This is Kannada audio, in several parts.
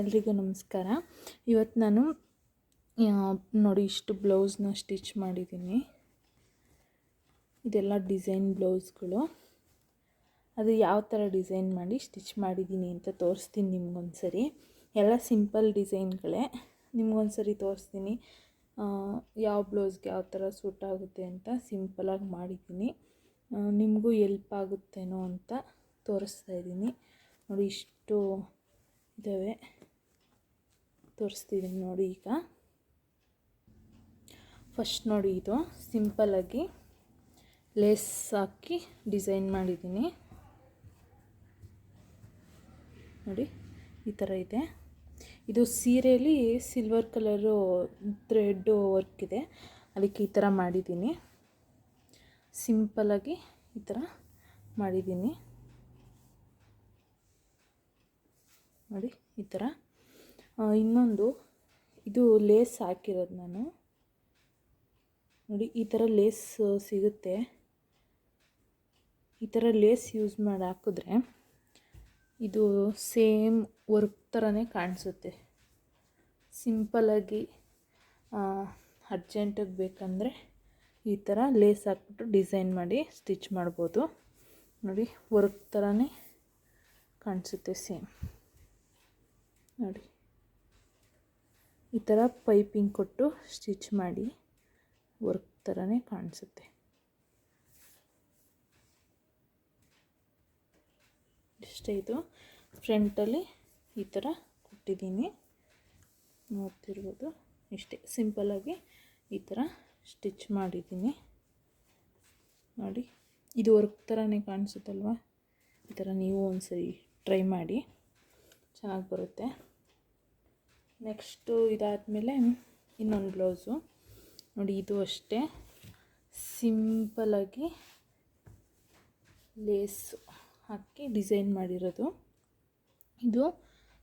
ಎಲ್ರಿಗೂ ನಮಸ್ಕಾರ. ಇವತ್ತು ನಾನು ನೋಡಿ ಇಷ್ಟು ಬ್ಲೌಸ್ನ ಸ್ಟಿಚ್ ಮಾಡಿದ್ದೀನಿ. ಇದೆಲ್ಲ ಡಿಸೈನ್ ಬ್ಲೌಸ್ಗಳು. ಅದು ಯಾವ ಥರ ಡಿಸೈನ್ ಮಾಡಿ ಸ್ಟಿಚ್ ಮಾಡಿದ್ದೀನಿ ಅಂತ ತೋರಿಸ್ತೀನಿ ನಿಮ್ಗೊಂದ್ಸರಿ. ಎಲ್ಲ ಸಿಂಪಲ್ ಡಿಸೈನ್ಗಳೇ. ನಿಮ್ಗೊಂದ್ಸರಿ ತೋರಿಸ್ತೀನಿ ಯಾವ ಬ್ಲೌಸ್ಗೆ ಯಾವ ಥರ ಸೂಟ್ ಆಗುತ್ತೆ ಅಂತ ಸಿಂಪಲಾಗಿ ಮಾಡಿದ್ದೀನಿ. ನಿಮಗೂ ಎಲ್ಪ್ ಆಗುತ್ತೇನೋ ಅಂತ ತೋರಿಸ್ತಾ ಇದ್ದೀನಿ. ನೋಡಿ ಇಷ್ಟು ಇದ್ದಾವೆ. ತೋರಿಸ್ತಿದ್ದೀನಿ ನೋಡಿ ಈಗ. ಫಸ್ಟ್ ನೋಡಿ ಇದು ಸಿಂಪಲಾಗಿ ಲೇಸ್ ಹಾಕಿ ಡಿಸೈನ್ ಮಾಡಿದ್ದೀನಿ. ನೋಡಿ, ಈ ಥರ ಇದೆ. ಇದು ಸೀರೆಯಲ್ಲಿ ಸಿಲ್ವರ್ ಕಲರು ಥ್ರೆಡ್ ವರ್ಕ್ ಇದೆ. ಅದಕ್ಕೆ ಈ ಥರ ಮಾಡಿದ್ದೀನಿ. ಸಿಂಪಲಾಗಿ ಈ ಥರ ಮಾಡಿದ್ದೀನಿ. ನೋಡಿ, ಈ ಥರ. ಇನ್ನೊಂದು, ಇದು ಲೇಸ್ ಹಾಕಿರೋದು ನಾನು. ನೋಡಿ, ಈ ಥರ ಲೇಸ್ ಸಿಗುತ್ತೆ. ಈ ಥರ ಲೇಸ್ ಯೂಸ್ ಮಾಡಿ ಹಾಕಿದ್ರೆ ಇದು ಸೇಮ್ ವರ್ಕ್ ಥರನೇ ಕಾಣಿಸುತ್ತೆ. ಸಿಂಪಲಾಗಿ ಅರ್ಜೆಂಟಾಗಿ ಬೇಕಂದರೆ ಈ ಥರ ಲೇಸ್ ಹಾಕ್ಬಿಟ್ಟು ಡಿಸೈನ್ ಮಾಡಿ ಸ್ಟಿಚ್ ಮಾಡ್ಬೋದು. ನೋಡಿ ವರ್ಕ್ ಥರನೇ ಕಾಣಿಸುತ್ತೆ ಸೇಮ್ ನೋಡಿ. ಈ ಥರ ಪೈಪಿಂಗ್ ಕೊಟ್ಟು ಸ್ಟಿಚ್ ಮಾಡಿ ವರ್ಕ್ ಥರನೇ ಕಾಣಿಸುತ್ತೆ. ಇಷ್ಟೇ ಇದು ಫ್ರಂಟಲ್ಲಿ ಈ ಥರ ಕೊಟ್ಟಿದ್ದೀನಿ. ನೋಡ್ತಿರ್ಬೋದು? ಇಷ್ಟೇ ಸಿಂಪಲಾಗಿ ಈ ಥರ ಸ್ಟಿಚ್ ಮಾಡಿದ್ದೀನಿ. ನೋಡಿ, ಇದು ವರ್ಕ್ ಥರನೇ ಕಾಣಿಸುತ್ತಲ್ವ? ಈ ಥರ ನೀವು ಒಂದ್ಸರಿ ಟ್ರೈ ಮಾಡಿ. ಚೆನ್ನಾಗಿ ಬರುತ್ತೆ. ನೆಕ್ಸ್ಟು ಇದಾದಮೇಲೆ ಇನ್ನೊಂದು ಬ್ಲೌಸು. ನೋಡಿ, ಇದು ಅಷ್ಟೇ. ಸಿಂಪಲಾಗಿ ಲೇಸು ಹಾಕಿ ಡಿಸೈನ್ ಮಾಡಿರೋದು. ಇದು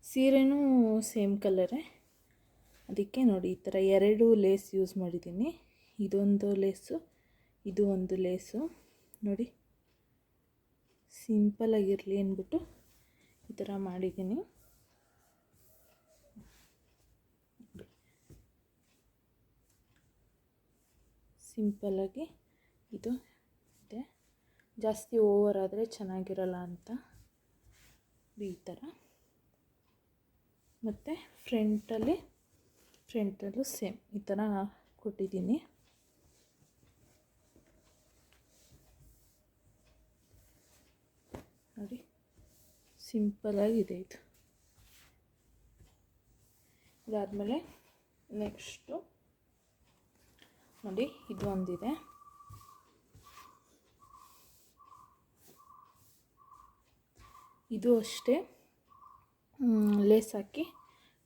ಸೀರೆನೂ ಸೇಮ್ ಕಲರೇ ಅದಕ್ಕೆ ನೋಡಿ, ಈ ಥರ ಎರಡು ಲೇಸ್ ಯೂಸ್ ಮಾಡಿದ್ದೀನಿ. ಇದೊಂದು ಲೇಸು ಇದು ಒಂದು ಲೇಸು ನೋಡಿ ಸಿಂಪಲಾಗಿರಲಿ ಅಂದ್ಬಿಟ್ಟು ಈ ಥರ ಮಾಡಿದ್ದೀನಿ. ಸಿಂಪಲಾಗಿ ಇದು ಇದೆ. ಜಾಸ್ತಿ ಓವರ್ ಆದರೆ ಚೆನ್ನಾಗಿರಲ್ಲ ಅಂತ ಈ ಥರ ಮತ್ತು ಫ್ರಂಟಲ್ಲಿ ಫ್ರಂಟಲ್ಲೂ ಸೇಮ್ ಈ ಥರ ಕೊಟ್ಟಿದ್ದೀನಿ. ನೋಡಿ ಸಿಂಪಲಾಗಿದೆ ಇದು ಇದಾದಮೇಲೆ ನೆಕ್ಸ್ಟು ನೋಡಿ, ಇದು ಒಂದಿದೆ. ಇದು ಅಷ್ಟೇ. ಲೇಸ್ ಹಾಕಿ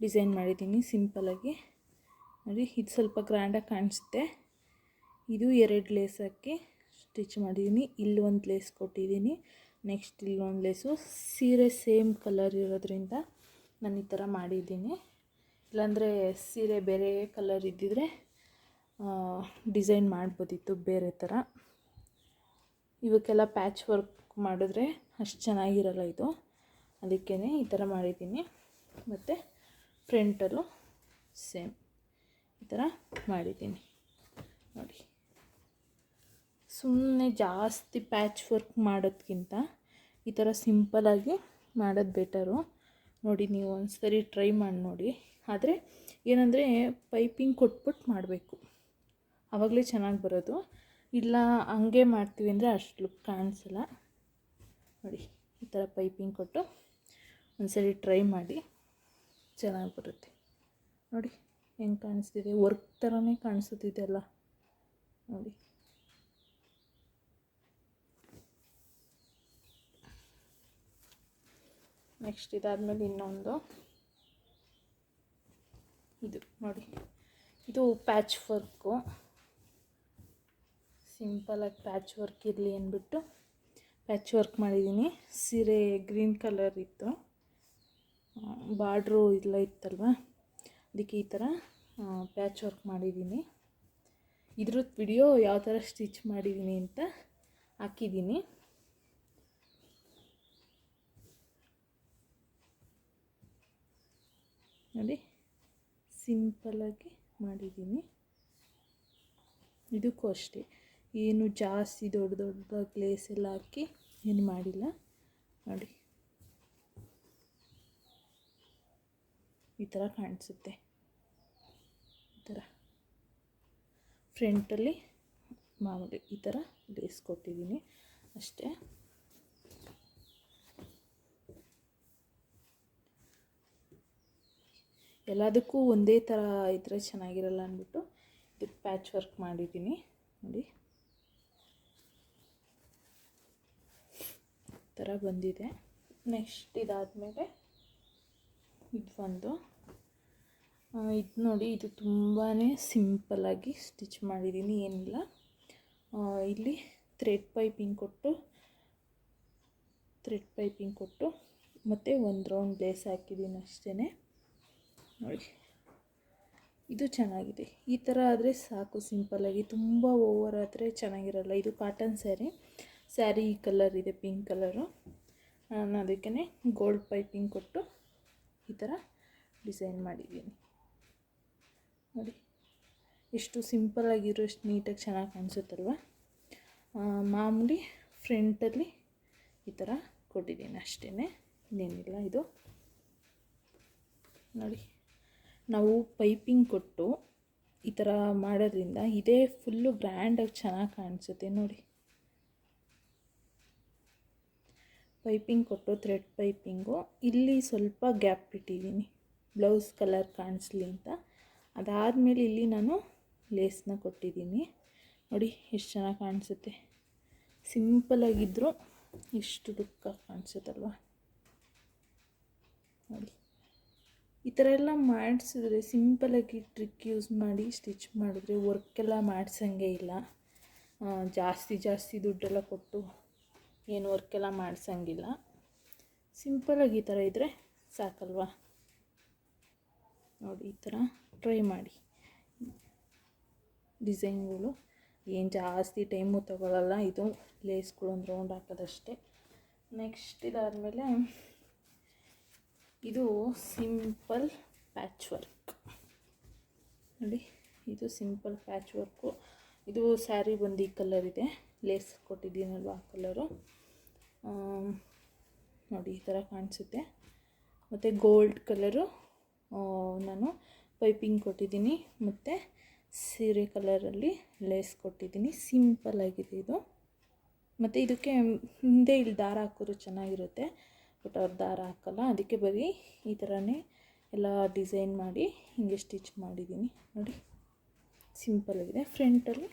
ಡಿಸೈನ್ ಮಾಡಿದ್ದೀನಿ ಸಿಂಪಲಾಗಿ ನೋಡಿ, ಇದು ಸ್ವಲ್ಪ ಗ್ರ್ಯಾಂಡಾಗಿ ಕಾಣಿಸುತ್ತೆ. ಇದು ಎರಡು ಲೇಸ್ ಹಾಕಿ ಸ್ಟಿಚ್ ಮಾಡಿದ್ದೀನಿ. ಒಂದು ಲೇಸ್ ಕೊಟ್ಟಿದ್ದೀನಿ. ನೆಕ್ಸ್ಟ್ ಇಲ್ಲೊಂದು ಲೇಸು. ಸೀರೆ ಸೇಮ್ ಕಲರ್ ಇರೋದ್ರಿಂದ ನಾನು ಈ ಥರ ಮಾಡಿದ್ದೀನಿ. ಇಲ್ಲಾಂದರೆ ಸೀರೆ ಬೇರೆ ಕಲರ್ ಇದ್ದಿದ್ರೆ ಡಿಸೈನ್ ಮಾಡ್ಬೋದಿತ್ತು ಬೇರೆ ಥರ. ಇವಕ್ಕೆಲ್ಲ ಪ್ಯಾಚ್ ವರ್ಕ್ ಮಾಡಿದ್ರೆ ಅಷ್ಟು ಚೆನ್ನಾಗಿರಲ್ಲ ಇದು. ಅದಕ್ಕೇ ಈ ಥರ ಮಾಡಿದ್ದೀನಿ. ಮತ್ತು ಫ್ರಂಟಲ್ಲೂ ಸೇಮ್ ಈ ಥರ ಮಾಡಿದ್ದೀನಿ. ನೋಡಿ. ಸುಮ್ಮನೆ ಜಾಸ್ತಿ ಪ್ಯಾಚ್ ವರ್ಕ್ ಮಾಡೋದ್ಕಿಂತ ಈ ಥರ ಸಿಂಪಲಾಗಿ ಮಾಡೋದು ಬೆಟರು. ನೋಡಿ, ನೀವು ಒಂದು ಸರಿ ಟ್ರೈ ಮಾಡಿ ನೋಡಿ. ಆದರೆ ಏನಂದರೆ ಪೈಪಿಂಗ್ ಕೊಟ್ಬಿಟ್ಟು ಮಾಡಬೇಕು. ಆವಾಗಲೇ ಚೆನ್ನಾಗಿ ಬರೋದು. ಇಲ್ಲ, ಹಂಗೆ ಮಾಡ್ತೀವಿ ಅಂದರೆ ಅಷ್ಟು ಲುಕ್ ಕಾಣಿಸಲ್ಲ. ನೋಡಿ, ಈ ಥರ ಪೈಪಿಂಗ್ ಕೊಟ್ಟು ಒಂದ್ಸರಿ ಟ್ರೈ ಮಾಡಿ ಚೆನ್ನಾಗಿ ಬರುತ್ತೆ. ನೋಡಿ, ಹೆಂಗೆ ಕಾಣಿಸ್ತಿದೆ? ವರ್ಕ್ ಥರನೇ ಕಾಣಿಸುತ್ತಿದೆಯಲ್ಲ ನೋಡಿ. ನೆಕ್ಸ್ಟ್ ಇದಾದಮೇಲೆ ಇನ್ನೊಂದು. ಇದು ನೋಡಿ, ಇದು ಪ್ಯಾಚ್ ವರ್ಕು ಸಿಂಪಲಾಗಿ ಪ್ಯಾಚ್ ವರ್ಕ್ ಇರಲಿ ಅಂದ್ಬಿಟ್ಟು ಪ್ಯಾಚ್ ವರ್ಕ್ ಮಾಡಿದ್ದೀನಿ. ಸೀರೆ ಗ್ರೀನ್ ಕಲರ್ ಇತ್ತು. ಬಾರ್ಡ್ರು ಇಲ್ಲ ಇತ್ತಲ್ವ? ಅದಕ್ಕೆ ಈ ಥರ ಪ್ಯಾಚ್ ವರ್ಕ್ ಮಾಡಿದ್ದೀನಿ. ಇದ್ರದ್ದು ವಿಡಿಯೋ ಯಾವ ಥರ ಸ್ಟಿಚ್ ಮಾಡಿದ್ದೀನಿ ಅಂತ ಹಾಕಿದ್ದೀನಿ. ನೋಡಿ, ಸಿಂಪಲಾಗಿ ಮಾಡಿದ್ದೀನಿ. ಇದಕ್ಕೂ ಅಷ್ಟೇ. ಏನು ಜಾಸ್ತಿ ದೊಡ್ಡ ದೊಡ್ಡ ಗ್ಲೇಸ್ ಎಲ್ಲ ಹಾಕಿ ಏನು ಮಾಡಿಲ್ಲ. ನೋಡಿ. ಈ ಥರ ಕಾಣಿಸುತ್ತೆ. ಈ ಥರ ಫ್ರಂಟಲ್ಲಿ ಮಾಮೂಲಿ ಈ ಥರ ಗ್ಲೇಸ್ ಕೊಟ್ಟಿದ್ದೀನಿ ಅಷ್ಟೇ. ಎಲ್ಲದಕ್ಕೂ ಒಂದೇ ಥರ ಇದ್ದರೆ ಚೆನ್ನಾಗಿರಲ್ಲ ಅಂದ್ಬಿಟ್ಟು ಇದಕ್ಕೆ ಪ್ಯಾಚ್ ವರ್ಕ್ ಮಾಡಿದ್ದೀನಿ. ನೋಡಿ. ಥರ ಬಂದಿದೆ. ನೆಕ್ಸ್ಟ್ ಇದಾದಮೇಲೆ ಇದು ಒಂದು. ಇದು ನೋಡಿ, ಇದು ತುಂಬಾ ಸಿಂಪಲ್ಲಾಗಿ ಸ್ಟಿಚ್ ಮಾಡಿದ್ದೀನಿ, ಏನಿಲ್ಲ. ಇಲ್ಲಿ ಥ್ರೆಡ್ ಪೈಪಿಂಗ್ ಕೊಟ್ಟು, ಥ್ರೆಡ್ ಪೈಪಿಂಗ್ ಕೊಟ್ಟು ಮತ್ತು ಒಂದು ರೌಂಡ್ ಲೇಸ್ ಹಾಕಿದ್ದೀನಿ ಅಷ್ಟೇ ನೋಡಿ, ಇದು ಚೆನ್ನಾಗಿದೆ. ಈ ಥರ ಆದರೆ ಸಾಕು ಸಿಂಪಲ್ಲಾಗಿ ತುಂಬ ಓವರ್ ಆದರೆ ಚೆನ್ನಾಗಿರಲ್ಲ. ಇದು ಕಾಟನ್ ಸ್ಯಾರಿ. ಸ್ಯಾರಿ ಈ ಕಲರ್ ಇದೆ, ಪಿಂಕ್ ಕಲರು. ನಾನು ಅದಕ್ಕೇ ಗೋಲ್ಡ್ ಪೈಪಿಂಗ್ ಕೊಟ್ಟು ಈ ಥರ ಡಿಸೈನ್ ಮಾಡಿದ್ದೀನಿ. ನೋಡಿ, ಎಷ್ಟು ಸಿಂಪಲ್ಲಾಗಿರೋ ಎಷ್ಟು ನೀಟಾಗಿ ಚೆನ್ನಾಗಿ ಕಾಣಿಸುತ್ತಲ್ವ? ಮಾಮೂಲಿ ಫ್ರಂಟಲ್ಲಿ ಈ ಥರ ಕೊಟ್ಟಿದ್ದೀನಿ ಅಷ್ಟೇ ಇನ್ನೇನಿಲ್ಲ ಇದು. ನೋಡಿ, ನಾವು ಪೈಪಿಂಗ್ ಕೊಟ್ಟು ಈ ಥರ ಮಾಡೋದ್ರಿಂದ ಇದೇ ಫುಲ್ಲು ಗ್ರ್ಯಾಂಡಾಗಿ ಚೆನ್ನಾಗಿ ಕಾಣಿಸುತ್ತೆ, ನೋಡಿ. ಪೈಪಿಂಗ್ ಕೊಟ್ಟು ಥ್ರೆಡ್ ಪೈಪಿಂಗು. ಇಲ್ಲಿ ಸ್ವಲ್ಪ ಗ್ಯಾಪ್ ಇಟ್ಟಿದ್ದೀನಿ ಬ್ಲೌಸ್ ಕಲರ್ ಕಾಣಿಸ್ಲಿ ಅಂತ. ಅದಾದಮೇಲೆ ಇಲ್ಲಿ ನಾನು ಲೇಸ್ನ ಕೊಟ್ಟಿದ್ದೀನಿ. ನೋಡಿ, ಎಷ್ಟು ಚೆನ್ನಾಗಿ ಕಾಣಿಸುತ್ತೆ. ಸಿಂಪಲಾಗಿದ್ದರೂ ಎಷ್ಟು ದುಃಖ ಕಾಣಿಸುತ್ತಲ್ವ? ನೋಡಿ. ಈ ಥರ ಎಲ್ಲ ಮಾಡಿಸಿದ್ರೆ ಸಿಂಪಲಾಗಿ ಟ್ರಿಕ್ ಯೂಸ್ ಮಾಡಿ ಸ್ಟಿಚ್ ಮಾಡಿದ್ರೆ ವರ್ಕೆಲ್ಲ ಮಾಡಿಸಂಗೆ ಇಲ್ಲ. ಜಾಸ್ತಿ ಜಾಸ್ತಿ ದುಡ್ಡೆಲ್ಲ ಕೊಟ್ಟು ಏನು ವರ್ಕೆಲ್ಲ ಮಾಡಿಸಂಗಿಲ್ಲ. ಸಿಂಪಲಾಗಿ ಈ ಥರ ಇದ್ದರೆ ಸಾಕಲ್ವಾ? ನೋಡಿ, ಈ ಥರ ಟ್ರೈ ಮಾಡಿ. ಡಿಸೈನ್ಗಳು ಏನು ಜಾಸ್ತಿ ಟೈಮು ತಗೊಳ್ಳಲ್ಲ ಇದು ಲೇಸ್ಗಳು ಒಂದು ರೌಂಡ್ ಹಾಕೋದಷ್ಟೇ. ನೆಕ್ಸ್ಟ್ ಇದಾದಮೇಲೆ ಇದು ಸಿಂಪಲ್ ಪ್ಯಾಚ್ ವರ್ಕ್ ನೋಡಿ, ಇದು ಸಿಂಪಲ್ ಪ್ಯಾಚ್ ವರ್ಕು ಇದು ಸ್ಯಾರಿ ಬಂದು ಈ ಕಲರ್ ಇದೆ. ಲೇಸ್ ಕೊಟ್ಟಿದ್ದೀನಲ್ವ ಆ ಕಲರು? ನೋಡಿ, ಈ ಥರ ಕಾಣಿಸುತ್ತೆ. ಮತ್ತು ಗೋಲ್ಡ್ ಕಲರು ನಾನು ಪೈಪಿಂಗ್ ಕೊಟ್ಟಿದ್ದೀನಿ. ಮತ್ತು ಸೀರೆ ಕಲರಲ್ಲಿ ಲೇಸ್ ಕೊಟ್ಟಿದ್ದೀನಿ. ಸಿಂಪಲ್ ಆಗಿದೆ ಇದು. ಮತ್ತು ಇದಕ್ಕೆ ಹಿಂದೆ ಇಲ್ಲಿ ದಾರ ಹಾಕಿದ್ರು ಚೆನ್ನಾಗಿರುತ್ತೆ. ಬಟ್ ಅವ್ರು ದಾರ ಹಾಕಲ್ಲ. ಅದಕ್ಕೆ ಬರೀ ಈ ಥರನೇ ಎಲ್ಲ ಡಿಸೈನ್ ಮಾಡಿ ಹಿಂಗೆ ಸ್ಟಿಚ್ ಮಾಡಿದ್ದೀನಿ. ನೋಡಿ ಸಿಂಪಲ್ ಆಗಿದೆ. ಫ್ರಂಟಲ್ಲಿ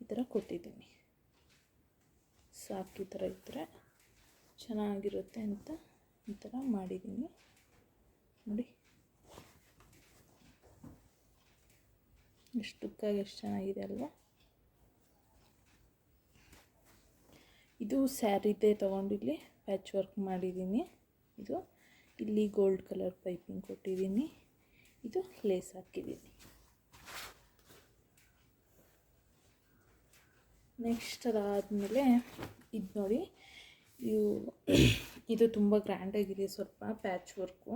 ಈ ಥರ ಕೊಟ್ಟಿದ್ದೀನಿ. ಸಾಕು ಈ ಥರ ಇದ್ದರೆ ಚೆನ್ನಾಗಿರುತ್ತೆ ಅಂತ ಈ ಥರ ಮಾಡಿದ್ದೀನಿ. ನೋಡಿ. ಎಷ್ಟು ಎಷ್ಟು ಚೆನ್ನಾಗಿದೆ ಅಲ್ವಾ? ಇದು ಸ್ಯಾರಿದೇ ತೊಗೊಂಡಿಲ್ಲಿ ಪ್ಯಾಚ್ ವರ್ಕ್ ಮಾಡಿದ್ದೀನಿ. ಇದು ಇಲ್ಲಿ ಗೋಲ್ಡ್ ಕಲರ್ ಪೈಪಿಂಗ್ ಕೊಟ್ಟಿದ್ದೀನಿ. ಇದು ಲೇಸ್ ಹಾಕಿದ್ದೀನಿ. ನೆಕ್ಸ್ಟ್ ಅದಾದಮೇಲೆ ಇದು ನೋಡಿ ಇವು ಇದು ತುಂಬ ಗ್ರ್ಯಾಂಡಾಗಿದೆ ಸ್ವಲ್ಪ ಪ್ಯಾಚ್ ವರ್ಕು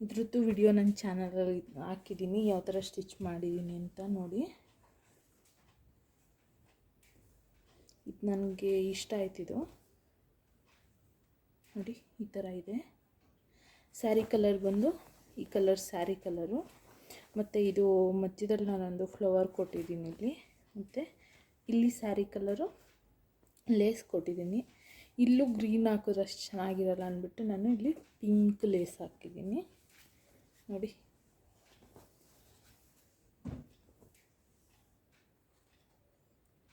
ಇದ್ರದ್ದು ವಿಡಿಯೋ ನನ್ನ ಚಾನಲಲ್ಲಿ ಹಾಕಿದ್ದೀನಿ ಯಾವ ಥರ ಸ್ಟಿಚ್ ಮಾಡಿದ್ದೀನಿ ಅಂತ ನೋಡಿ. ಇದು ನನಗೆ ಇಷ್ಟ ಆಯ್ತಿದು ನೋಡಿ, ಈ ಥರ ಇದೆ. ಸ್ಯಾರಿ ಕಲರ್ ಬಂದು ಈ ಕಲರ್ ಸ್ಯಾರಿ ಕಲರು ಮತ್ತು ಇದು ಮಧ್ಯದಲ್ಲಿ ನಾನೊಂದು ಫ್ಲವರ್ ಕೊಟ್ಟಿದ್ದೀನಿ ಇಲ್ಲಿ. ಮತ್ತು ಇಲ್ಲಿ ಸ್ಯಾರಿ ಕಲರು ಲೇಸ್ ಕೊಟ್ಟಿದ್ದೀನಿ. ಇಲ್ಲೂ ಗ್ರೀನ್ ಹಾಕಿದ್ರೆ ಅಷ್ಟು ಚೆನ್ನಾಗಿರಲ್ಲ ಅಂದ್ಬಿಟ್ಟು ನಾನು ಇಲ್ಲಿ ಪಿಂಕ್ ಲೇಸ್ ಹಾಕಿದ್ದೀನಿ. ನೋಡಿ.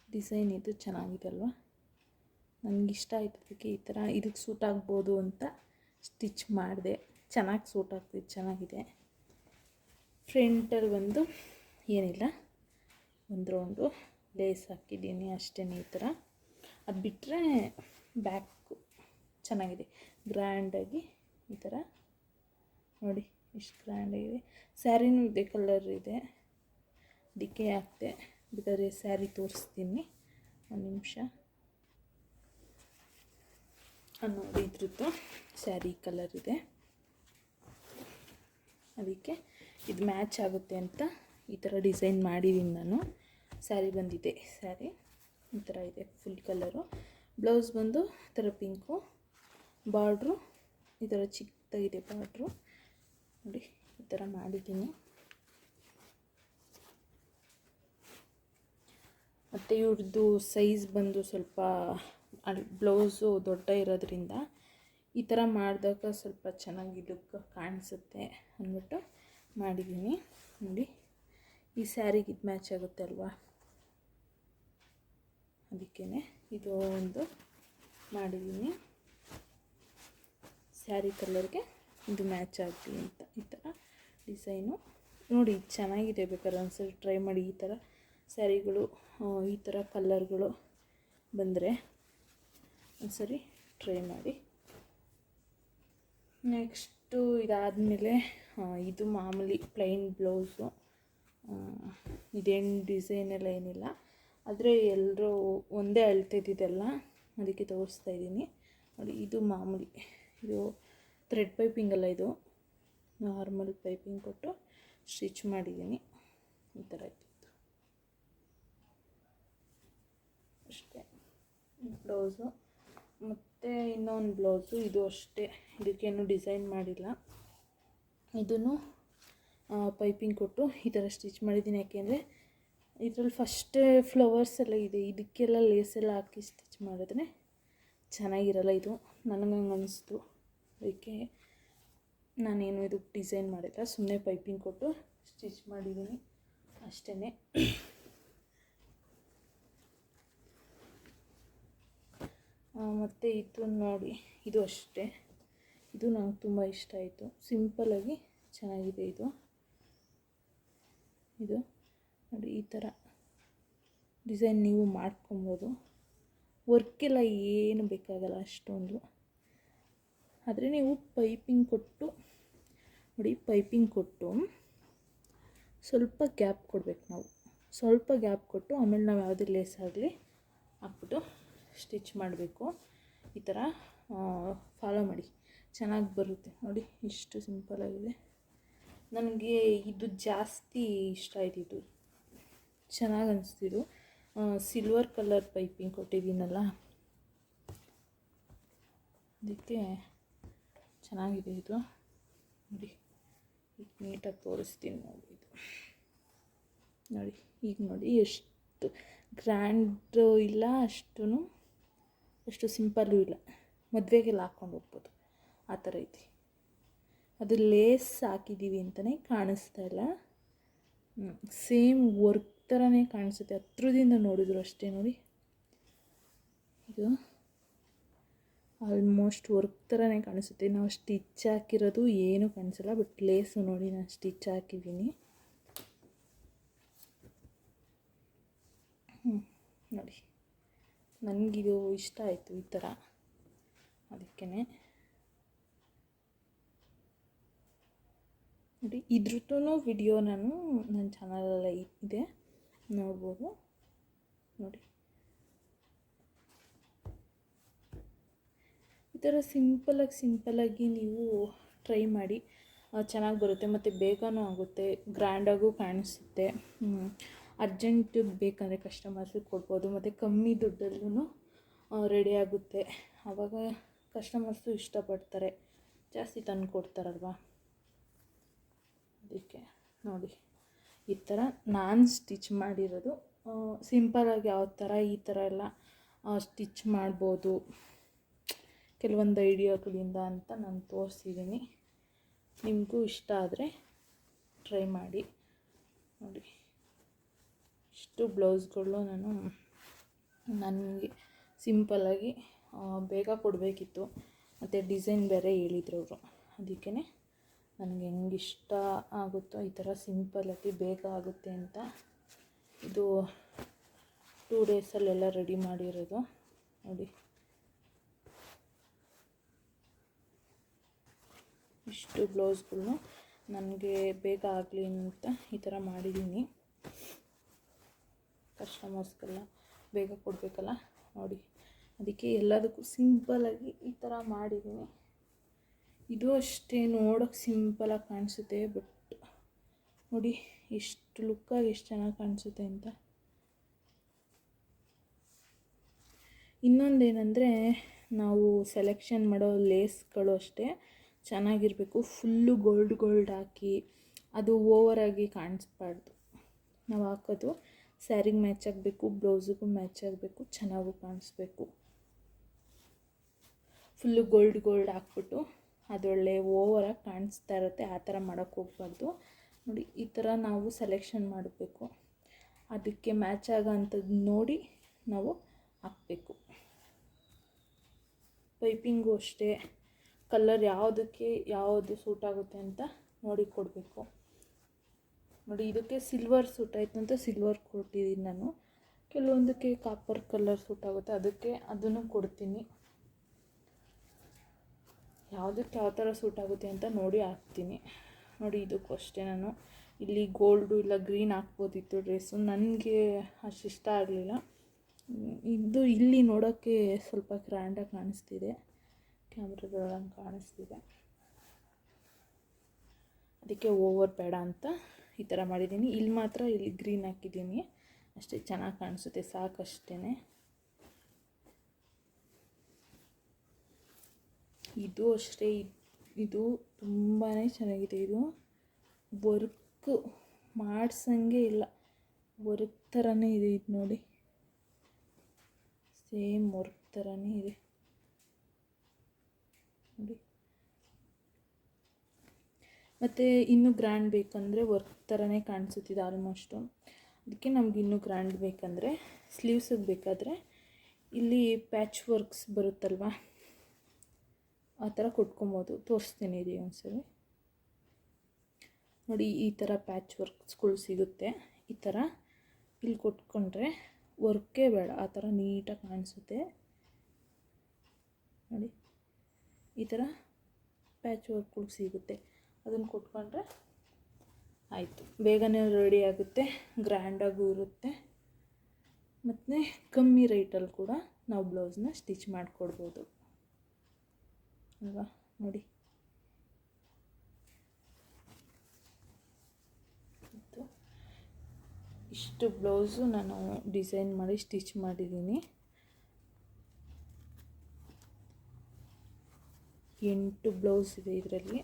ಡಿಸೈನ್ ಇದು ಚೆನ್ನಾಗಿದೆ ಅಲ್ವಾ ನನಗಿಷ್ಟ ಆಯ್ತು ಅದಕ್ಕೆ ಈ ಥರ ಇದಕ್ಕೆ ಸೂಟ್ ಆಗ್ಬೋದು ಅಂತ ಸ್ಟಿಚ್ ಮಾಡಿದೆ. ಚೆನ್ನಾಗಿ ಸೂಟ್ ಆಗ್ತಿದೆ, ಚೆನ್ನಾಗಿದೆ. ಫ್ರಂಟಲ್ಲಿ ಬಂದು ಏನಿಲ್ಲ, ಒಂದು ರೌಂಡು ಲೇಸ್ ಹಾಕಿದ್ದೀನಿ ಅಷ್ಟೇ ಈ ಥರ. ಅದು ಬಿಟ್ಟರೆ ಬ್ಯಾಕು ಚೆನ್ನಾಗಿದೆ. ಗ್ರ್ಯಾಂಡಾಗಿ ಈ ಥರ ನೋಡಿ ಎಷ್ಟು ಗ್ರ್ಯಾಂಡಾಗಿದೆ ಸ್ಯಾರಿನೂ ಇದೆ ಕಲರ್ ಇದೆ. ಅದಕ್ಕೆ ಹಾಕ್ತೆ ಬೇಕಾದ್ರೆ ಸ್ಯಾರಿ ತೋರಿಸ್ತೀನಿ. ಒಂದು ನಿಮಿಷ. ನೋಡಿ, ಇದ್ರದ್ದು ಸ್ಯಾರಿ ಕಲರ್ ಇದೆ. ಅದಕ್ಕೆ ಇದು ಮ್ಯಾಚ್ ಆಗುತ್ತೆ ಅಂತ ಈ ಥರ ಡಿಸೈನ್ ಮಾಡಿದ್ದೀನಿ ನಾನು. ಸ್ಯಾರಿ ಬಂದಿದೆ ಸ್ಯಾರಿ ಈ ಥರ ಇದೆ ಫುಲ್ ಕಲರು ಬ್ಲೌಸ್ ಬಂದು ಈ ಥರ ಪಿಂಕು ಬಾರ್ಡ್ರು ಈ ಥರ ಚಿಕ್ಕದಾಗಿದೆ ಬಾರ್ಡ್ರು ನೋಡಿ, ಈ ಥರ ಮಾಡಿದ್ದೀನಿ. ಮತ್ತು ಇವ್ರದ್ದು ಸೈಜ್ ಬಂದು ಸ್ವಲ್ಪ ಬ್ಲೌಸು ದೊಡ್ಡ ಇರೋದ್ರಿಂದ ಈ ಥರ ಮಾಡಿದಾಗ ಸ್ವಲ್ಪ ಚೆನ್ನಾಗಿ ಲುಕ್ ಕಾಣಿಸುತ್ತೆ ಅಂದ್ಬಿಟ್ಟು ಮಾಡಿದ್ದೀನಿ. ನೋಡಿ, ಈ ಸ್ಯಾರಿಗೆ ಇದು ಮ್ಯಾಚ್ ಆಗುತ್ತೆ ಅಲ್ವಾ? ಅದಕ್ಕೇ ಇದು ಒಂದು ಮಾಡಿದ್ದೀನಿ. ಸ್ಯಾರಿ ಕಲರ್ಗೆ ಇದು ಮ್ಯಾಚ್ ಆಗಲಿ ಅಂತ. ಈ ಥರ ಡಿಸೈನು ನೋಡಿ, ಚೆನ್ನಾಗಿದೆ ಬೇಕಾದ್ರೆ ಒಂದ್ಸರಿ ಟ್ರೈ ಮಾಡಿ ಈ ಥರ ಸ್ಯಾರಿಗಳು ಈ ಥರ ಕಲ್ಲರ್ಗಳು ಬಂದರೆ ಒಂದ್ಸರಿ ಟ್ರೈ ಮಾಡಿ. ನೆಕ್ಸ್ಟು ಇದಾದಮೇಲೆ ಇದು ಮಾಮೂಲಿ ಪ್ಲೈನ್ ಬ್ಲೌಸು ಇದೇನು ಡಿಸೈನ್ ಎಲ್ಲ ಏನಿಲ್ಲ. ಆದರೆ ಎಲ್ಲರೂ ಒಂದೇ ಅಳ್ತಿದ್ದಿದ್ದೆಲ್ಲ ಅದಕ್ಕೆ ತೋರಿಸ್ತಾ ಇದ್ದೀನಿ. ನೋಡಿ, ಇದು ಮಾಮೂಲಿ, ಇದು ಥ್ರೆಡ್ ಪೈಪಿಂಗ್ ಅಲ್ಲ ಇದು. ನಾರ್ಮಲ್ ಪೈಪಿಂಗ್ ಕೊಟ್ಟು ಸ್ಟಿಚ್ ಮಾಡಿದ್ದೀನಿ. ಈ ಥರ ಇತ್ತು ಅಷ್ಟೇ. ಬ್ಲೌಸು. ಮತ್ತು ಇನ್ನೊಂದು ಬ್ಲೌಸು, ಇದು ಅಷ್ಟೇ. ಇದಕ್ಕೇನು ಡಿಸೈನ್ ಮಾಡಿಲ್ಲ. ಇದನ್ನು ಪೈಪಿಂಗ್ ಕೊಟ್ಟು ಈ ಥರ ಸ್ಟಿಚ್ ಮಾಡಿದ್ದೀನಿ. ಯಾಕೆಂದರೆ ಇದರಲ್ಲಿ ಫಸ್ಟ್ ಫ್ಲವರ್ಸ್ ಎಲ್ಲ ಇದೆ. ಇದಕ್ಕೆಲ್ಲ ಲೇಸ್ ಎಲ್ಲ ಹಾಕಿ ಸ್ಟಿಚ್ ಮಾಡಿದ್ರೆ ಚೆನ್ನಾಗಿರಲ್ಲ ಇದು. ನನಗೆ ಹಂಗೆ ಅನಿಸ್ತು. ಅದಕ್ಕೆ ನಾನೇನು ಇದು ಡಿಸೈನ್ ಮಾಡಿಲ್ಲ. ಸುಮ್ಮನೆ ಪೈಪಿಂಗ್ ಕೊಟ್ಟು ಸ್ಟಿಚ್ ಮಾಡಿದ್ದೀನಿ ಅಷ್ಟೇ ಮತ್ತು ಇದು ನೋಡಿ. ಇದು ಅಷ್ಟೇ. ಇದು ನಂಗೆ ತುಂಬ ಇಷ್ಟ ಆಯಿತು. ಸಿಂಪಲ್ಲಾಗಿ ಚೆನ್ನಾಗಿದೆ ಇದು. ಇದು. ನೋಡಿ, ಈ ಥರ ಡಿಸೈನ್ ನೀವು ಮಾಡ್ಕೊಬೋದು. ವರ್ಕೆಲ್ಲ ಏನು ಬೇಕಾಗಲ್ಲ ಅಷ್ಟೊಂದು. ಆದರೆ ನೀವು ಪೈಪಿಂಗ್ ಕೊಟ್ಟು, ನೋಡಿ, ಪೈಪಿಂಗ್ ಕೊಟ್ಟು ಸ್ವಲ್ಪ ಗ್ಯಾಪ್ ಕೊಡಬೇಕು ನಾವು. ಸ್ವಲ್ಪ ಗ್ಯಾಪ್ ಕೊಟ್ಟು, ಆಮೇಲೆ ನಾವು ಯಾವುದೇ ಲೇಸ್ ಆಗಲಿ ಹಾಕ್ಬಿಟ್ಟು ಸ್ಟಿಚ್ ಮಾಡಬೇಕು. ಈ ಥರ ಫಾಲೋ ಮಾಡಿ. ಚೆನ್ನಾಗಿ ಬರುತ್ತೆ. ನೋಡಿ, ಇಷ್ಟು ಸಿಂಪಲ್ ಆಗಿದೆ. ನನಗೆ ಇದು ಜಾಸ್ತಿ ಇಷ್ಟ ಆಯ್ತು ಇದು. ಚೆನ್ನಾಗಿ ಅನಿಸ್ತಿದ್ದು ಸಿಲ್ವರ್ ಕಲರ್ ಪೈಪಿಂಗ್ ಕೊಟ್ಟಿದ್ದೀನಲ್ಲ. ಅದಕ್ಕೆ ಚೆನ್ನಾಗಿದೆ ಇದು. ನೋಡಿ, ಈಗ ನೀಟಾಗಿ ತೋರಿಸ್ತೀನಿ ನೋಡಿ ಇದು. ನೋಡಿ, ಈಗ ನೋಡಿ ಎಷ್ಟು ಗ್ರ್ಯಾಂಡ್ ಇಲ್ಲ ಅಷ್ಟು ಅಷ್ಟು ಸಿಂಪಲ್ಲು ಇಲ್ಲ. ಮದುವೆಗೆಲ್ಲ ಹಾಕ್ಕೊಂಡು ಹೋಗ್ಬೋದು. ಆ ಥರ ಐತಿ ಅದು ಲೇಸ್ ಹಾಕಿದ್ದೀವಿ ಅಂತಲೇ ಕಾಣಿಸ್ತಾ ಇಲ್ಲ. ಸೇಮ್ ವರ್ಕ್ ಥರನೇ ಕಾಣಿಸುತ್ತೆ. ಹತ್ರದಿಂದ ನೋಡಿದ್ರು ಅಷ್ಟೇ ನೋಡಿ. ಇದು ಆಲ್ಮೋಸ್ಟ್ ವರ್ಕ್ ಥರನೇ ಕಾಣಿಸುತ್ತೆ. ನಾವು ಸ್ಟಿಚ್ ಹಾಕಿರೋದು ಏನೂ ಕಾಣಿಸಲ್ಲ ಬಟ್ ಲೇಸು ನೋಡಿ ನಾನು ಸ್ಟಿಚ್ ಹಾಕಿದ್ದೀನಿ. ಹ್ಞೂ ನೋಡಿ. ನನಗಿದು ಇಷ್ಟ ಆಯಿತು ಈ ಥರ ಅದಕ್ಕೇ ನೋಡಿ ಇದ್ರದ್ದು ವಿಡಿಯೋ ನಾನು ನನ್ನ ಚಾನಲಲ್ಲಿ ಇದೆ. ನೋಡ್ಬೋದು. ನೋಡಿ. ಈ ಥರ ಸಿಂಪಲಾಗಿ ಸಿಂಪಲಾಗಿ ನೀವು ಟ್ರೈ ಮಾಡಿ. ಚೆನ್ನಾಗಿ ಬರುತ್ತೆ. ಮತ್ತು ಬೇಗನೂ ಆಗುತ್ತೆ. ಗ್ರ್ಯಾಂಡಾಗೂ ಕಾಣಿಸುತ್ತೆ. ಅರ್ಜೆಂಟ್ ಬೇಕಂದರೆ ಕಸ್ಟಮರ್ಸಿಗೆ ಕೊಡ್ಬೋದು. ಮತ್ತು ಕಮ್ಮಿ ದುಡ್ಡಲ್ಲೂ ರೆಡಿ ಆಗುತ್ತೆ. ಆವಾಗ ಕಸ್ಟಮರ್ಸು ಇಷ್ಟಪಡ್ತಾರೆ. ಜಾಸ್ತಿ ತಂದು ಕೊಡ್ತಾರಲ್ವಾ? ಅದಕ್ಕೆ ನೋಡಿ. ಈ ಥರ ನಾನು ಸ್ಟಿಚ್ ಮಾಡಿರೋದು. ಸಿಂಪಲಾಗಿ ಯಾವ ಥರ ಈ ಥರ ಎಲ್ಲ ಸ್ಟಿಚ್ ಮಾಡ್ಬೋದು. ಕೆಲವೊಂದು ಐಡಿಯಾಗಳಿಂದ ಅಂತ ನಾನು ತೋರಿಸಿದ್ದೀನಿ. ನಿಮಗೂ ಇಷ್ಟ ಆದರೆ ಟ್ರೈ ಮಾಡಿ. ನೋಡಿ, ಇಷ್ಟು ಬ್ಲೌಸ್ಗಳು ನಾನು, ನನಗೆ ಸಿಂಪಲಾಗಿ ಬೇಗ ಕೊಡಬೇಕಿತ್ತು. ಮತ್ತು ಡಿಸೈನ್ ಬೇರೆ ಹೇಳಿದ್ರು ಅವರು. ಅದಕ್ಕೇ ನನಗೆ ಹೆಂಗೆ ಇಷ್ಟ ಆಗುತ್ತೋ ಈ ಥರ ಸಿಂಪಲಾಗಿ ಬೇಗ ಆಗುತ್ತೆ ಅಂತ ಇದು ಟೂ ಡೇಸಲ್ಲೆಲ್ಲ ರೆಡಿ ಮಾಡಿರೋದು. ನೋಡಿ. ಇಷ್ಟು ಬ್ಲೌಸ್ಗಳು ನನಗೆ ಬೇಗ ಆಗಲಿ ಅಂತ ಈ ಥರ ಮಾಡಿದ್ದೀನಿ. ಕಸ್ಟಮರ್ಸ್ಗೆಲ್ಲ ಬೇಗ ಕೊಡಬೇಕಲ್ಲ? ನೋಡಿ. ಅದಕ್ಕೆ ಎಲ್ಲದಕ್ಕೂ ಸಿಂಪಲಾಗಿ ಈ ಥರ ಮಾಡಿದ್ದೀನಿ. ಇದು ಅಷ್ಟೇ, ನೋಡೋಕೆ ಸಿಂಪಲಾಗಿ ಕಾಣಿಸುತ್ತೆ ಬಟ್ ನೋಡಿ ಎಷ್ಟು ಲುಕ್ಕಾಗಿ ಎಷ್ಟು ಚೆನ್ನಾಗಿ ಕಾಣಿಸುತ್ತೆ ಅಂತ. ಇನ್ನೊಂದೇನೆಂದರೆ, ನಾವು ಸೆಲೆಕ್ಷನ್ ಮಾಡೋ ಲೇಸ್ಗಳು ಅಷ್ಟೇ, ಚೆನ್ನಾಗಿರಬೇಕು. ಫುಲ್ಲು ಗೋಲ್ಡ್ ಗೋಲ್ಡ್ ಹಾಕಿ, ಅದು ಓವರಾಗಿ ಕಾಣಿಸ್ಬಾರ್ದು. ನಾವು ಹಾಕೋದು ಸ್ಯಾರಿಗೆ ಮ್ಯಾಚ್ ಆಗಬೇಕು ಬ್ಲೌಸಿಗೂ ಮ್ಯಾಚ್ ಆಗಬೇಕು, ಚೆನ್ನಾಗೂ ಕಾಣಿಸ್ಬೇಕು. ಫುಲ್ಲು ಗೋಲ್ಡ್ ಗೋಲ್ಡ್ ಹಾಕ್ಬಿಟ್ಟು ಅದೊಳ್ಳೆ ಓವರಾಗಿ ಕಾಣಿಸ್ತಾ ಇರುತ್ತೆ, ಆ ಥರ ಮಾಡೋಕ್ಕೆ ಹೋಗ್ಬಾರ್ದು. ನೋಡಿ, ಈ ಥರ ನಾವು ಸೆಲೆಕ್ಷನ್ ಮಾಡಬೇಕು. ಅದಕ್ಕೆ ಮ್ಯಾಚ್ ಆಗೋಂಥದ್ದು ನೋಡಿ ನಾವು ಹಾಕಬೇಕು. ಪೈಪಿಂಗು ಅಷ್ಟೇ. ಕಲ್ಲರ್ ಯಾವುದಕ್ಕೆ ಯಾವುದು ಸೂಟ್ ಆಗುತ್ತೆ ಅಂತ ನೋಡಿ ಕೊಡಬೇಕು. ನೋಡಿ, ಇದಕ್ಕೆ ಸಿಲ್ವರ್ ಸೂಟ್ ಆಯಿತು ಅಂತ ಸಿಲ್ವರ್ ಕೊಟ್ಟಿದ್ದೀನಿ ನಾನು. ಕೆಲವೊಂದಕ್ಕೆ ಕಾಪರ್ ಕಲರ್ ಸೂಟ್ ಆಗುತ್ತೆ, ಅದಕ್ಕೆ ಅದನ್ನು ಕೊಡ್ತೀನಿ. ಯಾವುದಕ್ಕೆ ಯಾವ ಥರ ಸೂಟ್ ಆಗುತ್ತೆ ಅಂತ ನೋಡಿ ಹಾಕ್ತೀನಿ. ನೋಡಿ ಇದಕ್ಕೂ ಅಷ್ಟೇ ನಾನು ಇಲ್ಲಿ ಗೋಲ್ಡು ಇಲ್ಲ ಗ್ರೀನ್ ಹಾಕ್ಬೋದಿತ್ತು ಡ್ರೆಸ್ಸು ನನಗೆ ಅಷ್ಟು ಇಷ್ಟ ಆಗಲಿಲ್ಲ. ಇದು ಇಲ್ಲಿ ನೋಡೋಕ್ಕೆ ಸ್ವಲ್ಪ ಗ್ರ್ಯಾಂಡಾಗಿ ಕಾಣಿಸ್ತಿದೆ. ಕ್ಯಾಮ್ರಾದೊಳಗೆ ಕಾಣಿಸ್ತಿದೆ. ಅದಕ್ಕೆ ಓವರ್ ಬೇಡ ಅಂತ ಈ ಥರ ಮಾಡಿದ್ದೀನಿ. ಇಲ್ಲಿ ಮಾತ್ರ ಇಲ್ಲಿ ಗ್ರೀನ್ ಹಾಕಿದ್ದೀನಿ. ಅಷ್ಟೇ ಚೆನ್ನಾಗಿ ಕಾಣಿಸುತ್ತೆ. ಸಾಕಷ್ಟೇ ಇದು ಅಷ್ಟೇ, ಇದು ತುಂಬಾ ಚೆನ್ನಾಗಿದೆ. ಇದು ವರ್ಕು ಮಾಡ್ಸಂಗೆ ಇಲ್ಲ. ವರ್ಕ್ ಥರನೇ ಇದೆ ಇದು ನೋಡಿ. ಸೇಮ್ ವರ್ಕ್ ಥರನೇ ಇದೆ. ನೋಡಿ. ಮತ್ತು ಇನ್ನೂ ಗ್ರ್ಯಾಂಡ್ ಬೇಕಂದರೆ ವರ್ಕ್ ಥರನೇ ಕಾಣಿಸುತ್ತಿದೆ ಆಲ್ಮೋಸ್ಟು. ಅದಕ್ಕೆ ನಮ್ಗೆ ಇನ್ನೂ ಗ್ರ್ಯಾಂಡ್ ಬೇಕಂದರೆ ಸ್ಲೀವ್ಸಿಗೆ ಬೇಕಾದರೆ ಇಲ್ಲಿ ಪ್ಯಾಚ್ ವರ್ಕ್ಸ್ ಬರುತ್ತಲ್ವ? ಆ ಥರ ಕೊಟ್ಕೊಬೋದು. ತೋರಿಸ್ತೀನಿ ಇದು ಒಂದ್ಸರಿ. ನೋಡಿ, ಈ ಥರ ಪ್ಯಾಚ್ ವರ್ಕ್ಸ್ಗಳು ಸಿಗುತ್ತೆ. ಈ ಥರ ಇಲ್ಲಿ ಕೊಟ್ಕೊಂಡ್ರೆ ವರ್ಕೇ ಬೇಡ. ಆ ಥರ ನೀಟಾಗಿ ಕಾಣಿಸುತ್ತೆ. ನೋಡಿ, ಈ ಥರ ಪ್ಯಾಚ್ ವರ್ಕ್ಗಳು ಸಿಗುತ್ತೆ. ಅದನ್ನು ಕೊಟ್ಕೊಂಡ್ರೆ ಆಯಿತು. ಬೇಗನೆ ರೆಡಿ ಆಗುತ್ತೆ ಗ್ರ್ಯಾಂಡಾಗೂ ಇರುತ್ತೆ. ಮತ್ತು ಕಮ್ಮಿ ರೇಟಲ್ಲಿ ಕೂಡ ನಾವು ಬ್ಲೌಸ್ನ ಸ್ಟಿಚ್ ಮಾಡಿಕೊಡ್ಬೋದು. ಅಲ್ವಾ ನೋಡಿ. ಇಷ್ಟು ಬ್ಲೌಸು ನಾನು ಡಿಸೈನ್ ಮಾಡಿ ಸ್ಟಿಚ್ ಮಾಡಿದ್ದೀನಿ. ಎಂಟು ಬ್ಲೌಸ್ ಇದೆ ಇದರಲ್ಲಿ.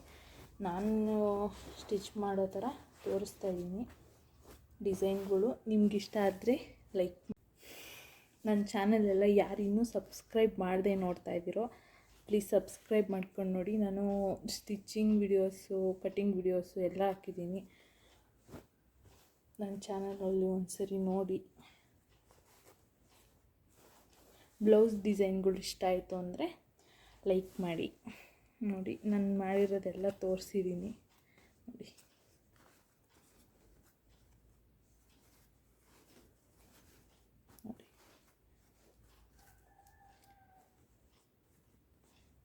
ನಾನು ಸ್ಟಿಚ್ ಮಾಡೋ ಥರ ತೋರಿಸ್ತಾ ಇದ್ದೀನಿ. ಡಿಸೈನ್ಗಳು ನಿಮ್ಗಿಷ್ಟ ಆದರೆ ಲೈಕ್. ನನ್ನ ಚಾನಲೆಲ್ಲ ಯಾರಿನ್ನೂ ಸಬ್ಸ್ಕ್ರೈಬ್ ಮಾಡದೆ ನೋಡ್ತಾ ಇದ್ದೀರೋ ಪ್ಲೀಸ್ ಸಬ್ಸ್ಕ್ರೈಬ್ ಮಾಡ್ಕೊಂಡು ನೋಡಿ. ನಾನು ಸ್ಟಿಚಿಂಗ್ ವಿಡಿಯೋಸು ಕಟಿಂಗ್ ವಿಡಿಯೋಸು ಎಲ್ಲ ಹಾಕಿದ್ದೀನಿ. ನನ್ನ ಚಾನಲಲ್ಲಿ ಒಂದು ಸರಿ ನೋಡಿ. ಬ್ಲೌಸ್ ಡಿಸೈನ್ಗಳು ಇಷ್ಟ ಆಯಿತು ಅಂದರೆ ಲೈಕ್ ಮಾಡಿ. ನೋಡಿ, ನಾನು ಮಾಡಿರೋದೆಲ್ಲ ತೋರಿಸಿದ್ದೀನಿ ನೋಡಿ ನೋಡಿ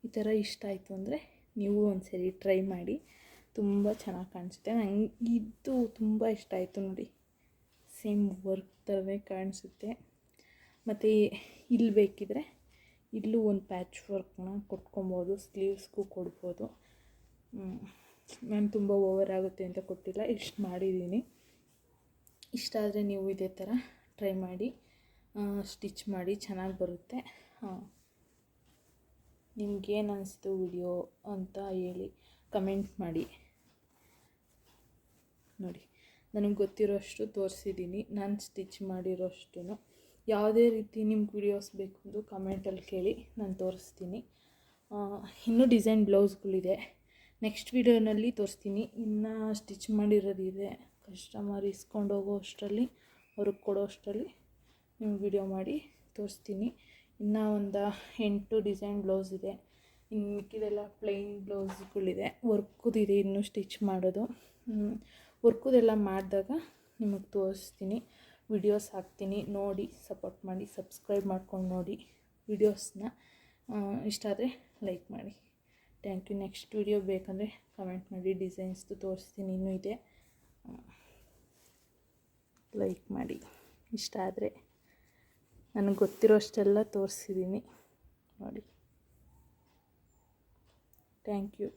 ಈ ಥರ ಇಷ್ಟ ಆಯಿತು ಅಂದರೆ ನೀವು ಒಂದ್ಸರಿ ಟ್ರೈ ಮಾಡಿ. ತುಂಬ ಚೆನ್ನಾಗಿ ಕಾಣಿಸುತ್ತೆ. ನಂಗೆ ಇದು ತುಂಬ ಇಷ್ಟ ಆಯಿತು ನೋಡಿ. ಸೇಮ್ ವರ್ಕ್ ಥರವೇ ಕಾಣಿಸುತ್ತೆ. ಮತ್ತು ಇಲ್ಲಿ ಬೇಕಿದ್ರೆ ಇಲ್ಲೂ ಒಂದು ಪ್ಯಾಚ್ ವರ್ಕ್ನ ಕೊಟ್ಕೊಬೋದು, ಸ್ಲೀವ್ಸ್ಗೂ ಕೊಡ್ಬೋದು. ನಾನು ತುಂಬ ಓವರ್ ಆಗುತ್ತೆ ಅಂತ ಕೊಟ್ಟಿಲ್ಲ, ಇಷ್ಟು ಮಾಡಿದ್ದೀನಿ ಇಷ್ಟ ಆದರೆ ನೀವು ಇದೇ ಥರ ಟ್ರೈ ಮಾಡಿ ಸ್ಟಿಚ್ ಮಾಡಿ, ಚೆನ್ನಾಗಿ ಬರುತ್ತೆ. ನಿಮ್ಗೇನು ಅನಿಸ್ತು ವಿಡಿಯೋ ಅಂತ ಹೇಳಿ ಕಮೆಂಟ್ ಮಾಡಿ. ನೋಡಿ, ನನಗೆ ಗೊತ್ತಿರೋಷ್ಟು ತೋರಿಸಿದ್ದೀನಿ ನಾನು ಸ್ಟಿಚ್ ಮಾಡಿರೋಷ್ಟು ಯಾವುದೇ ರೀತಿ ನಿಮ್ಗೆ ವಿಡಿಯೋಸ್ ಬೇಕು ಎಂದು ಕಮೆಂಟಲ್ಲಿ ಕೇಳಿ ನಾನು ತೋರಿಸ್ತೀನಿ. ಇನ್ನೂ ಡಿಸೈನ್ ಬ್ಲೌಸ್ಗಳಿದೆ. ನೆಕ್ಸ್ಟ್ ವಿಡಿಯೋನಲ್ಲಿ ತೋರಿಸ್ತೀನಿ. ಇನ್ನು ಸ್ಟಿಚ್ ಮಾಡಿರೋದಿದೆ. ಕಸ್ಟಮರ್ ಇಸ್ಕೊಂಡು ಹೋಗೋ ಅಷ್ಟರಲ್ಲಿ ಅವ್ರಿಗೆ ಕೊಡೋ ಅಷ್ಟರಲ್ಲಿ ನಿಮ್ಗೆ ವಿಡಿಯೋ ಮಾಡಿ ತೋರಿಸ್ತೀನಿ. ಇನ್ನು ಒಂದು ಎಂಟು ಡಿಸೈನ್ ಬ್ಲೌಸ್ ಇದೆ. ಇನ್ನು ಮಿಕ್ಕಿದೆಲ್ಲ ಪ್ಲೈನ್ ಬ್ಲೌಸ್ಗಳಿದೆ ವರ್ಕುದಿದೆ ಇನ್ನೂ ಸ್ಟಿಚ್ ಮಾಡೋದು. ವರ್ಕುದೆಲ್ಲ ಮಾಡಿದಾಗ ನಿಮಗೆ ತೋರಿಸ್ತೀನಿ. ವಿಡಿಯೋಸ್ ಹಾಕ್ತೀನಿ. ನೋಡಿ ಸಪೋರ್ಟ್ ಮಾಡಿ ಸಬ್ಸ್ಕ್ರೈಬ್ ಮಾಡ್ಕೊಂಡು ನೋಡಿ ವಿಡಿಯೋಸ್ನ ಇಷ್ಟ ಆದರೆ ಲೈಕ್ ಮಾಡಿ. ಥ್ಯಾಂಕ್ ಯು ನೆಕ್ಸ್ಟ್ ವಿಡಿಯೋ ಬೇಕಂದರೆ ಕಮೆಂಟ್ ಮಾಡಿ. ಡಿಸೈನ್ಸ್ದು ತೋರಿಸ್ತೀನಿ. ಇನ್ನೂ ಇದೆ. ಲೈಕ್ ಮಾಡಿ. ಇಷ್ಟ ಆದರೆ. ನನಗೆ ಗೊತ್ತಿರೋಷ್ಟೆಲ್ಲ ತೋರಿಸಿದ್ದೀನಿ ನೋಡಿ. Thank you